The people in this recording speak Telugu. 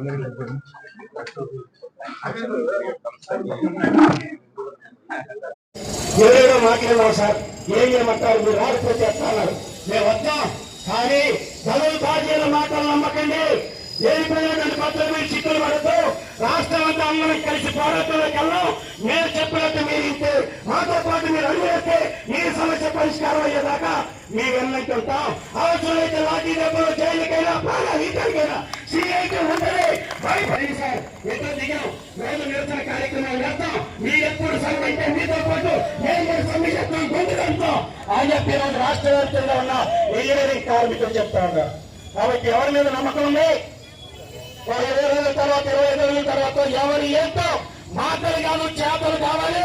ఈ టేబుల్ ఏదైనా మాట్లాడమా సార్ ఏమైనా చేయమంటారు మీరు రాకపోతే ఎట్లన్నారు మేము వద్దాం. కానీ దళిత పార్టీల మాటలు నమ్మకండి. దేనిపైన పత్రం మీరు చిక్కులు పడద్దు. రాష్ట్రం అంతా అందరం కలిసి పోరాటంలోకి వెళ్దాం మీరు చెప్పినట్టు మీరు ఇస్తే మాతో పాటు మీరు అడిగేస్తే మీ సమస్య పరిష్కారం అయ్యేదాకా మీ వెన్నట్టు ఉంటాం. అవసరమైతే లాఠీ దెబ్బలు జైలుకైనా ప్రాణాలు ఇక్కడికైనా సీఐకి ఉండలే సార్ ఎక్కడ దిగాం మేము నిరసన కార్యక్రమాలు చేస్తాం. మీరు ఎప్పుడు సమ్మె మీతో పాటు మేము కూడా సమ్మె చేస్తాం. గొంతుకంటాం అని చెప్పి ఈరోజు రాష్ట్ర వ్యాప్తంగా ఉన్న ఇంజనీరింగ్ కార్మికులు చెప్తా ఉన్నారు. కాబట్టి ఎవరి మీద నమ్మకం ఉంది? ఇరవై రోజుల తర్వాత ఇరవై ఐదు రోజుల తర్వాత ఎవరు ఏంటో మాటలు కాదు చేతలు కావాలి?